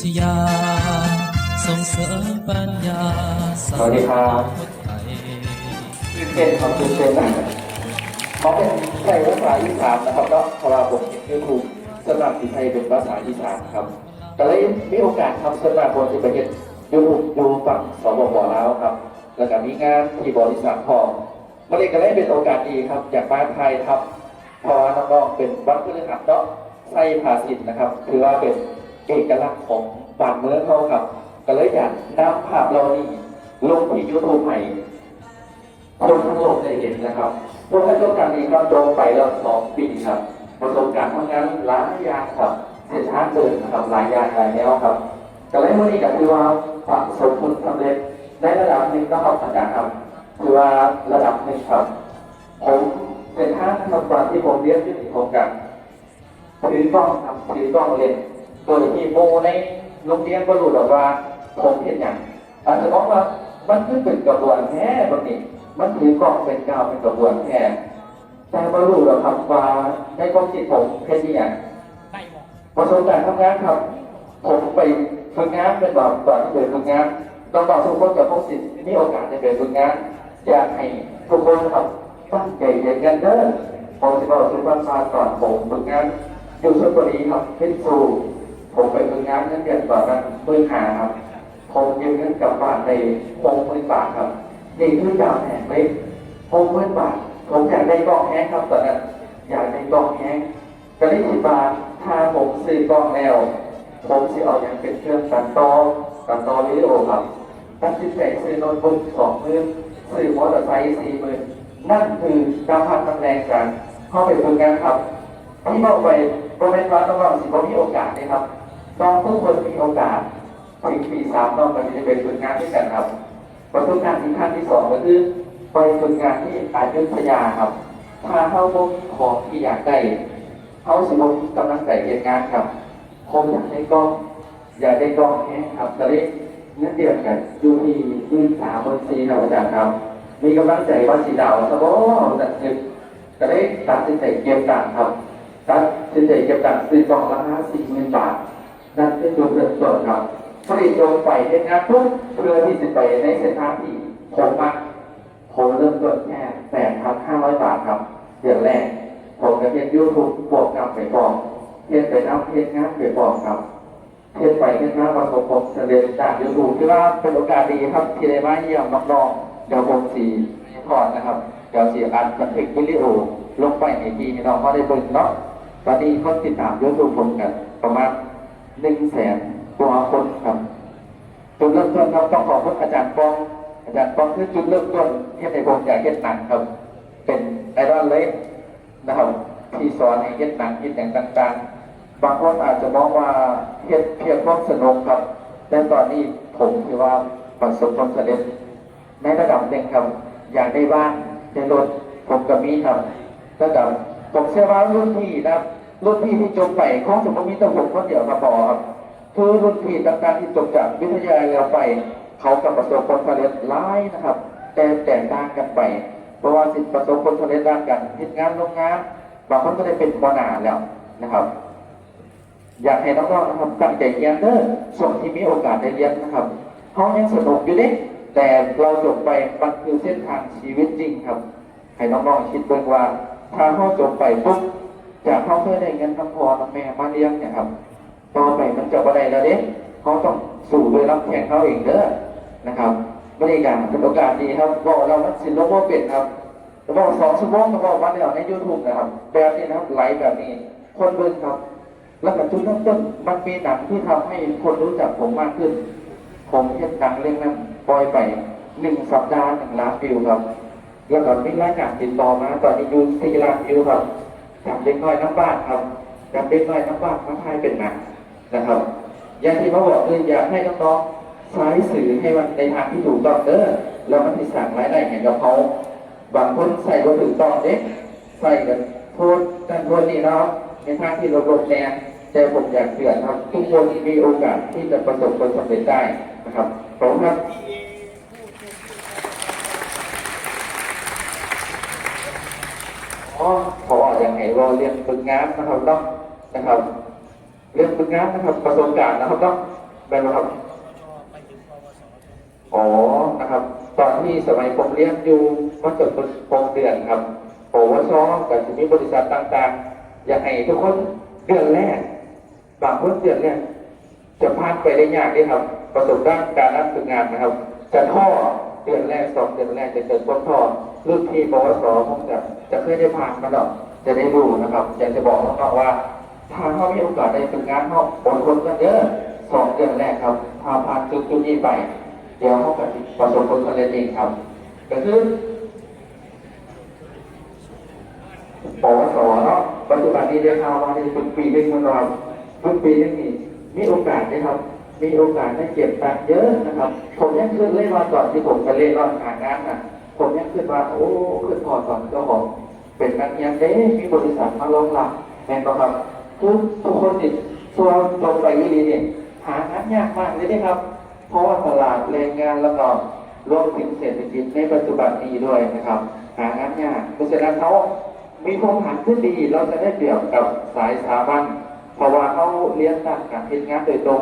ชยา ส่งเสริมปัญญาสวัสดีครับตื่นเต้นครับตื่นเต้นนะเขาเป็นใช้ภาษาอีสานนะครับก็พราะว่าผมยูทูบสำหรับที่ไทยเป็นภาษาอีสานครับก็เลยมีโอกาสทำสำหรับคนที่ไปเห็นยูทูบยูฝั่งสปปลาวครับ แล้วก็มีงานที่บริษัทพอมันเลยก็เลยเป็นโอกาสดีครับ จากบ้านไทยครับพอน้องๆเป็นวัดพฤหัสเนาะไส้ภาษิตนะครับ คือว่าเป็น เอกลักษณ์ของบ้านเมืองเขาครับ ก็เลยอยากนำภาพเรานี่ลงที่ยูทูบใหม่คนทั้งโลกได้เห็นนะครับเพวกท่านต้องการนี้ครับโดนไปแล้วสองปีครับประสบการณ์ทำงานหลายอย่างครับเส้นทางเดินนะครับหลายอย่างหลายแนวครับแต่ในวันนี้ก็คือว่าประสมบผลสำเร็จในระดับหนึ่งก็ขอบอาจาครับ คือว่าระดับหนึ่งครับผมเส้นท่างทำตอนที่ผมเรียนที่โครงการถือกล้องครับถือกล้องเล่น โดยที่โมในโรงเรียนก็รู้หรอกว่าผมเห็นอย่างอาจจะมองว่ามันคือเป็นกระบวนแท้บางทีมันถือกล้องเป็นกาวเป็นกระบวนแท้แต่ก็รู้หรอกครับว่าในความคิดผมเห็นอย่างประสบการณ์ทำงานครับ ผมไปฝึกงานเป็นแบบตอนที่ไปฝึกงานต้องบอกทุกคนกับพวกสิทธิ์มีโอกาสจะไปฝึกงานอยากให้ทุกคนครับตั้งใจเรียนกันเด้อผมจะบอกทุกคนมาก่อนผมฝึกงานอยู่ชลบุรีครับเพชรซู ผมไปฝึกงานนั่นเดือนตอนนั้นเมื่อหาครับ ผมยืมเงินกลับบ้านในหกหมื่นบาทครับนี่คือดาวแห่งเล็กหกหมื่นบาท ผมอยากได้กล้องแห้งครับตอนนั้นอยากได้กล้องแห้งก็ได้คิดว่าถ้าผมซื้อกล้องแล้ว ผมสิเอาอย่างเป็นเครื่องตัดต่อตัดต่อวิดีโอครับตัดสินใจซื้อโน้ตบุ๊กสองหมื่นซื้อมอเตอร์ไซค์สี่หมื่นนั่นคือการพัฒนาแรงกันเข้าไปฝึกงานครับที่บอกไปโปรเมนต์ว่าน้องๆสิบ่มีโอกาสนะครับ น้องทุกคนมีโอกาสถึงปีสามน้องก็จะไปฝึกงานด้วยกันครับประสบการณ์ที่ขั้นที่สองก็คือไปฝึกงานที่อายุทยาครับถ้าเข้าบ่มีของที่อยากได้เขาสมมติกำลังใส่เรียนงานครับผมอยากได้กล้องอยากได้กล้องแค่ครับตอนนี้เงินเดือนกันอยู่ที่ยืนสามบนสี่ครับอาจารย์ครับมีกำลังใจว่าสีดาวสมบูรณ์จึงก็ได้ตัดสินใจเก็บตังค์ครับตัดสินใจเก็บตังค์ซื้อกล้องราคาสี่หมื่นบาท นั่นเป็นจุดเริ่มต้นครับผลิตลงไปเฮ็ดงานปุ๊บเพื่อที่จะไปในเส้นทางที่ผมมาผมเริ่มต้นแค่แปดพันห้าร้อยบาทครับเดือนแรกผมกับเพียนยูทูบบวกกับไปฟองเพียนไปน้ำเพียนงานไปฟองครับเพียนไปเพียนงานประสบผลสำเร็จจากยูทูบที่ว่าเป็นโอกาสดีครับที่ได้มาเยี่ยมน้องๆเดี๋ยวผมสีพอดนะครับเดี๋ยวสีอัดบันทึกวิดีโอลงไปในทีให้น้องเขาได้เบิ่งเนาะตอนนี้คนติดตามยูทูบผมกันประมาณ หนึ่งแสนกว่าคนครับจุดเริ่มต้นครับต้องขอบคุณอาจารย์ปอง อาจารย์ปองคือจุดเริ่มต้นเฮ็ดให้ผมอยาเฮ็ดหนังครับ เป็นไอรอนเลยนะครับที่สอนให้เฮ็ดหนังเฮ็ดอย่างต่างๆ บางคนอาจจะมองว่าเฮ็ดเพียงความสนุกครับ แต่ตอนนี้ผมถือว่าประสบความสำเร็จในระดับหนึ่งครับ อยากได้บ้านได้รถผมก็มีครับระดับผมเชื่อว่ารุ่นพี่นะครับ รุ่นพี่ที่จบไปคงจะไม่มีแต่ผมคนเดียวมาพอครับคือรุ่นพี่ต่างๆที่จบจากวิทยาลัยเราไป เขากับประสบความสำเร็จหลายนะครับ แต่แตกต่างกันไป เพราะว่าสิประสบผลสำเร็จด้านการทำงานโรงงานบางคนก็ได้เป็นหัวหน้าแล้วนะครับ อยากให้น้องๆนะครับตั้งใจเรียนเด้อส่วนที่มีโอกาสได้เรียนนะครับเขายังสนุกอยู่เด้แต่เราจบไปมันคือเส้นทางชีวิตจริงครับ ให้น้องๆคิดเบิ่งว่าถ้าเขาจบไปปุ๊บ จากเขาเคยได้เงินทั้งพอทั้งแม่มาเลี้ยงเนี่ยครับต่อไปมันจะบ่ได้แล้วเด้เขาต้องสู่โดยรับแข่งเขาเองเด้อนะครับบริการเป็นโอกาสดีครับบอกเรามันสินลบว่าเป็นครับจะบอกสองชั่วโมงก็บอกวันเดียวในยูทูบนะครับ แบบนี้นะครับไหลแบบนี้ คนเบิ่งครับ แล้วก็จุดเริ่มต้นมันมีหนังที่ทำให้คนรู้จักผมมากขึ้น ผมเห็นหนังเรื่องนั้นปล่อยไปหนึ่งสัปดาห์หนึ่งล้านวิวครับ แล้วก็มีรายการติดต่อมาตอนนี้อยูสี่ล้านวิวครับ จำเด็กน้อยน้ำบ้านครับจำเด็กน้อยน้ำบ้านมาทายเป็นหนังนะครับอย่างที่เขาบอกคืออยากให้น้องๆใช้สื่อให้มันในทางที่ถูกต้องเด้อแล้วมันที่สั่งรายได้เห็นกับเขาบางคนใส่ก็ถึงต้องเด็กใส่กันโทษกันโทษนี่เนาะในทางที่เราลงแนวแต่ผมอยากเตือนครับ ทุกคนมีโอกาสที่จะประสบผลสำเร็จได้นะครับขอบคุณครับ อ๋อพออย่างไรเราเรียนฝึกงานนะครับเนาะนะครับเรื่องฝึกงานนะครับประสบการณ์นะครับต้องเป็นไหมครับอ๋อนะครับ ตอนที่สมัยผมเรียนอยู่ก็จบเป็นปงเดือนครับปวชกับจะมีบริษัทต่างๆ อยากให้ทุกคนเดือนแรกบางคนเดือนแรกจะพลาดไปได้ยากด้วยครับ ประสบการณ์การรับฝึกงานนะครับจะท่อเดือ สองเดือนแรกจะเกิดพวกท่อรุ่นพี่ปวสผมจะจะเคยได้ผ่านมาหรอกจะได้รู้นะครับอยากจะบอกน้องๆว่าถ้าเขามีโอกาสได้ฝึกงานเขาอดทนกันเยอะสองเดือนแรกครับพาผ่านจุดจุดนี้ไป เดี๋ยวเขาจะประสบผลสำเร็จเองครับก็คือปวสเนาะปัจจุบันนี้ได้ข่าวว่าในฝึกปีนึงมันเราฝึกปีหนึงนี่มีโอกาสนะครับ มีโอกาสได้เก็บตังเยอะนะครับ ผมยังขึ้นเล่นรอนก่อนที่ผมจะเล่นรอนหางานนะผมยังขึ้นว่า โอ้ขึ้นพอตอนเจ้าของเป็นนักเรียนเด้มีบริษัทมารองรับแม่นบ่ครับทุกทุกคนติดตัวตรงไปวิธีเนี่ยหางานยากมากเลยนะครับ เพราะว่าตลาดแรงงานแล้วก็รวมถึงเศรษฐกิจในปัจจุบันนี้ด้วยนะครับ หางานยากเพราะฉะนั้นเขามีพื้นฐานที่ดี เราจะได้เปรียบกับสายสามัญเพราะว่าเขาเรียนด้านการทำงานโดยตรง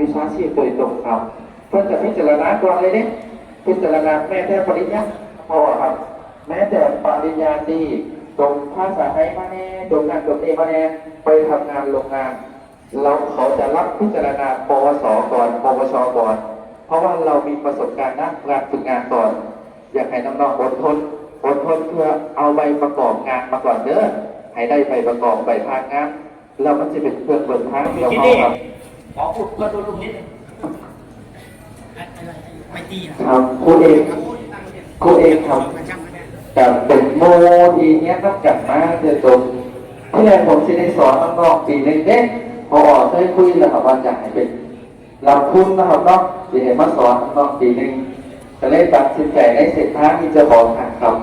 วิชาชีพโดยตรงครับเพื่อจะพิจารณาก่อนเลยเนี่ยพิจารณาแม้แต่ปริญญาพอครับ แม้แต่ปริญญาตรีตรงภาษาไทยมาแน่ตรงงานตรงนี้มาแน่ไปทำงานโรงงาน เราเขาจะรับพิจารณาปวสก่อนปวชก่อน เพราะว่าเรามีประสบการณ์ด้านการฝึกงานก่อน อยากให้น้องๆอดทนอดทนเพื่อเอาใบประกอบงานมาก่อนเด้อให้ได้ใบประกอบใบพานงานแล้วมันจะเป็นเพื่อนเปิดทางเดียวที่เขานี่ครับ ขออุดเพื่อนดูตรงนี้ไม่ตีนะครับครูเอกครูเอกครับแต่เป็นโมทีเนี้ยต้องจัดมาเดือนตรงที่แรกผมจะได้สอนน้องๆปีหนึ่งเด้พอออกได้คุยแล้วครับว่าอยากให้เป็นเราคุณนะครับเนาะจะเห็นมาสอนน้องๆปีหนึ่งจะเล่นตัดสินใจในเส้นทางที่จะบอกหาครับ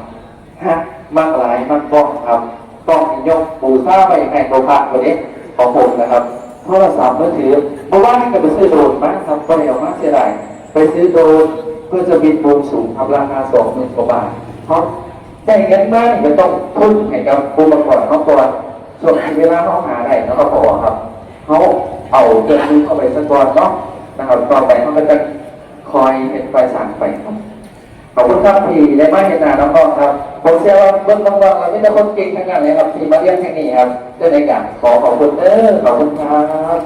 ฮะมากหลายมากบ้องครับ ต้องยกปูซ่าไปให้ตัวพระคนนี้ของผมนะครับ โทรศัพท์มือถือเมื่อวานก็ไปซื้อโดรนมาครับก็เลยเอามาเสียดายไปซื้อโดรนเพื่อจะบินมุมสูงทำราคาสองหมื่นกว่าบาทเพราะได้เงินมากจะต้องทุนให้กับผู้ประกอบเขาก่อนส่วนเวลาเขาหาได้แล้วก็พอครับเขาเอาเงินเข้าไปสักก่อนเนาะนะครับต่อไปเขาก็จะคอยเห็นไฟสารไปครับ ขอบคุณครับที่ได้มาเห็นหน้าน้องๆครับ ผมเชื่อว่าเบื้องต้นเราไม่ได้คนเก่งทั้งนั้นเลยครับที่มาเรียนแค่นี้ครับเจ้าในการขอขอบคุณเด้อขอบคุณครับ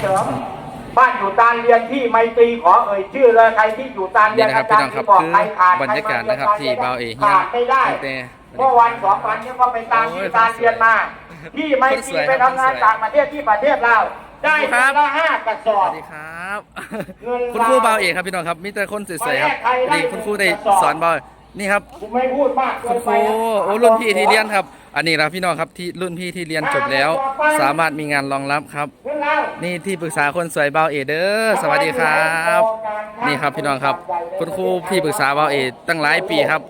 เสริมบ้านอยู่ตานเรียนที่ไมตรีขอเอ่ยชื่อเลยใครที่อยู่ตานเรีนี่ยนนะครับอาพี่จารน้องย์ครับที่บอกคือใครขาดบรรยากาศนะครับที่เบาเอเฮียขาดไม่ได้ตั้งแต่เมื่อวันสองวันนี้ก็ไปตามที่ตานเรียนมา ที่ไมตรีไปทำงานต่างประเทศที่ประเทศเราว ได้ครัมาบละห้ากระสอสบ วัสดีครับ เงินคุณครูเบาเอกครับพี่น้องครับ มีแต่คนสวยๆครับวันแรกใครได้ นี่คุณครูได้สอนเบานี่ครับผมไม่พูดมากเกิคุนณคไปรูนะโอ้รุ่นพี่ที่เรียนครับ อันนี้นะพี่น้องครับที่รุ่นพี่ที่เรียนจบแล้ว สามารถมีงานรองรับครับ เงินเรานี่ที่ปรึกษาคนสวยเบาเอเด้อสวัสดีครับ นี่ครับพี่น้องครับ คุณครูพี่ปรึกษาเบาเอตั้งหลายปีครับ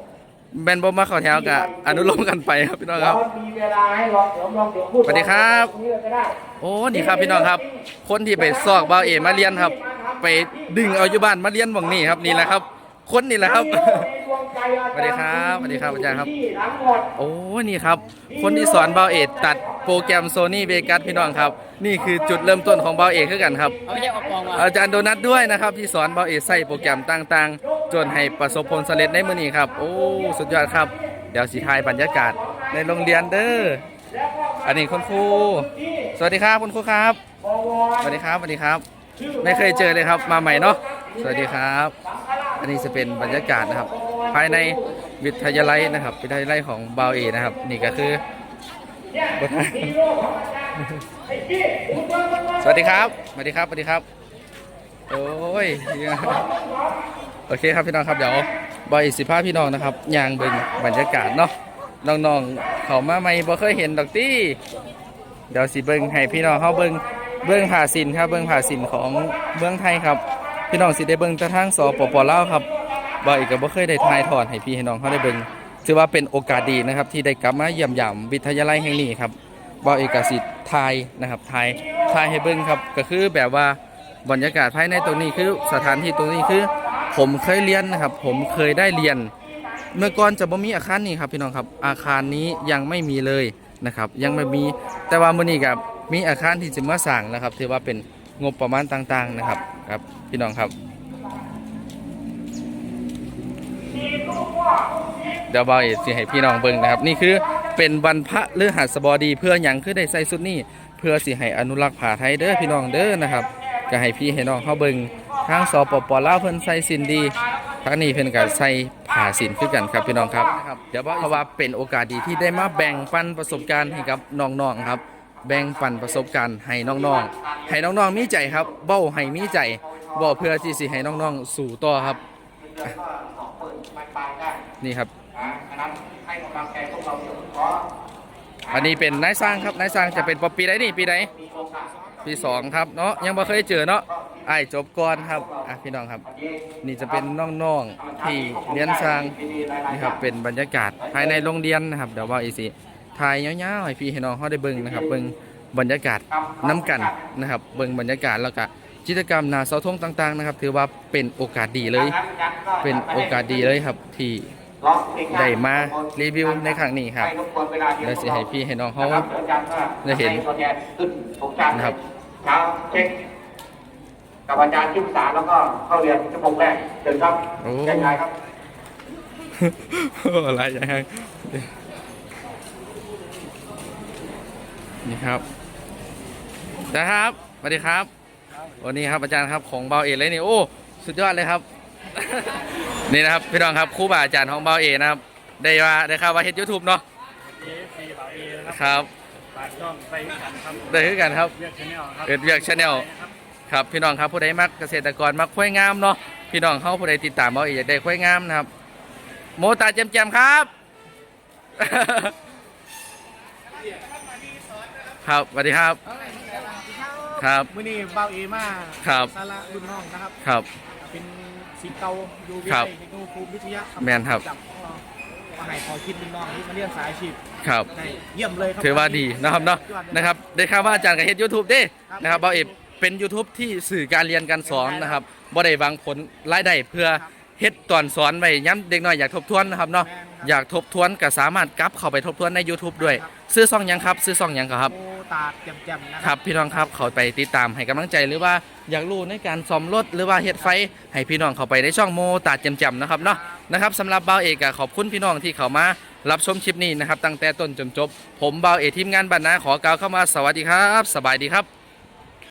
แบนบอมมาเข้าแถวกับอนุโลมกันไปครับพี่น้องครับ มีเวลาให้ลองเสริมลองเดี๋ยวพูดสวัสดีครับตงนี้เลยก็ได้โอ้นี่ครับพี่น้องครับ คนที่ไปซอกเบาเอมาเรียนครับ ไปดึงเอาอยู่บ้านมาเรียนหวังนี่ครับนี่แหละครับ คนนี่แหละครับสวัสดีครับสวัสดีครับอาจารย์ครับ โอ้นี่ครับ คนที่สอนเบาเอกตัดโปรแกรมโซนี่เวกัสพี่น้องครับ นี่คือจุดเริ่มต้นของเบาเอกคือกันครับอาจารย์โดนัทด้วยนะครับ ที่สอนเบาเอกใส่โปรแกรมต่างๆ จนให้ประสบผลสำเร็จในมื้อนี้ครับ โอ้ สุดยอดครับ เดี๋ยวสีทายบรรยากาศในโรงเรียนเด้อ อันนี้คุณครู สวัสดีครับคุณครูครับ สวัสดีครับ สวัสดีครับ ไม่เคยเจอเลยครับ มาใหม่เนาะ สวัสดีครับ อันนี้จะเป็นบรรยากาศนะครับ ภายในวิทยาลัยนะครับ วิทยาลัยของบาวเอนะครับ นี่ก็คือ สวัสดีครับ สวัสดีครับ สวัสดีครับ โอ้ย โอเคครับพี่น้องครับเดี๋ยวบอยสิพาพี่น้องนะครับยางเบิงบรรยากาศเนาะน้องๆเขามาใหม่บ่เคยเห็นดอกตี้เดี๋ยวสิเบิงให้พี่น้องเขาเบิงเบิงผ่าสินครับเบิงผ่าสินของเมืองไทยครับ พี่น้องสิได้เบิงแต่ทางสปปลาวครับบอีกก็บ่เคยได้ถ่ายทอดให้พี่ให้น้องเขาได้เบิงถือว่าเป็นโอกาสดีนะครับที่ได้กลับมาเยี่ยมยามวิทยาลัยแห่งนี้ครับบ่เอกสิทธิ์ทายนะครับทายทายให้เบิ่งครับก็คือแบบว่าบรรยากาศภายในตรงนี้คือสถานที่ตรงนี้คือ ผมเคยเรียนนะครับ ผมเคยได้เรียน เมื่อก่อนจะบ่มีอาคารนี้ครับพี่น้องครับ อาคารนี้ยังไม่มีเลยนะครับ ยังไม่มีแต่ว่ามื้อนี้ครับมีอาคารที่จะมาสร้างนะครับถือว่าเป็นงบประมาณต่างๆนะครับครับพี่น้องครับ เดี๋ยวบอยสิให้พี่น้องเบิ่งนะครับ นี่คือเป็นวันพระฤหัสบดี เพื่อหยังคือได้ใส่สุดนี้เพื่อสิให้อนุรักษ์ผ้าไทยเด้อพี่น้องเด้อนะครับ ก็ให้พี่ให้น้องเข้าเบิ่ง ทางสปปลาวเพิ่นใส่สินดีทางนี้เพิ่นก็ใส่ผ้าสินคือกันครับพี่น้องครับ เดี๋ยวเพราะว่าเป็นโอกาสดีที่ได้มาแบ่งปันประสบการณ์ให้กับน้องๆครับ แบ่งปันประสบการณ์ให้น้องๆให้น้องๆมีใจครับ เบ้าให้มีใจบ่เพื่อที่สิให้น้องๆสู่ต่อครับนี่ครับอันนี้เป็นนายสร้างครับนายสร้างจะเป็นปีใดนี่ปีใดมีโอกาส ปีสองครับเนาะยังบ่เคยเจอเนาะไอ้จบก่อนครับอะพี่น้องครับ นี่จะเป็นน้องๆที่เรียนสร้างนี่ครับเป็นบรรยากาศภายในโรงเรียนนะครับเดี๋ยวว่าอีสิถ่ายยาวๆให้พี่ให้น้องเขาได้เบิ่งนะครับเบิ่งบรรยากาศน้ำกันนะครับเบิ่งบรรยากาศแล้วก็กิจกรรมนาเสาธงต่างๆนะครับ ถือว่าเป็นโอกาสดีเลย เป็นโอกาสดีเลยครับที่ ได้มารีวิวในครั้งนี้ครับไม่รบกวนเวลาเดียวแล้วสิให้พี่ให้น้องเขานะครับอาจารย์ก็ได้เห็นตัวแทนขึ้นสงการนะครับเช้าเช็คกับอาจารย์ที่ปรึกษาแล้วก็เข้าเรียนชั่วโมงแรกเชิญครับโอ้ใช่ครับอะไรยังไงนี่ครับนะครับสวัสดีครับ วันนี้ครับอาจารย์ครับของเบาเอเลยนี่โอ้ สุดยอดเลยครับ นี่นะครับพี่น้องครับครูบาอาจารย์ของเบาเอนะครับ ได้ว่าได้ข่าวว่าเฮ็ดยูทูบเนาะเอฟีบ่าวเอนะครับครับฝากช่องไปกันครับได้คือกันครับเรียกชาแนลครับเอิดเวียกชาแนลครับครับพี่น้องครับผู้ใดมักเกษตรกรมักควายงามเนาะพี่น้องเขาผู้ใดติดตามเบาเออยากได้ควายงามนะครับ โมตาแจมๆครับ ครับสวัสดีครับครับ มื่อนี้บ่าวเอมาครับ สาระรุ่นน้องนะครับ ครับ เป็น สีเก่าอยู่วิคทรับยาเทคโนโลยีวิทยาแม่นครับ จัของเรามาให้ขอคิดรุ่นน้องที่มาเรียนสายอาชีพครับ ได้เยี่ยมเลยครับถือว่าดีนะครับเนาะสุดยอดเลย นะครับได้ข่าวว่าอาจารย์กับเฮ็ดยูทูบเด้ครับนะครับเบาเอฟเป็น YouTube ที่สื่อการเรียนการสอนนะครับบ่ได้หวังผลรายได้เพื่อเฮ็ดตอนสอนไว้ย้ำเด็กน้อยอยากทบทวนนะครับเนาะแม่นครับ อยากทบทวนก็สามารถกลับเข้าไปทบทวนใน YouTube ด้วย ซื้อซ่องหยังครับ ซื้อซ่องหยังครับโมตาดแจ่มๆนะคครัรับ บพี่น้องครับเขาไปติดตามให้กำลังใจหรือว่าอยากรู้ในการซ่อมรถหรือว่าเฮ็ดไฟ ให้พี่น้องเข้าไปในช่องโมตาแจมๆนะครับเนาะนะครับสำหรับเบาเอกก็ขอบคุณพี่น้องที่เข้ามารับชมคลิปนี้นะครับตั้งแต่ต้นจนจบ ผมเบาเอกทีมงานบรรณาขอกล่าวเข้ามาสวัสดีครับ สบายดีครับ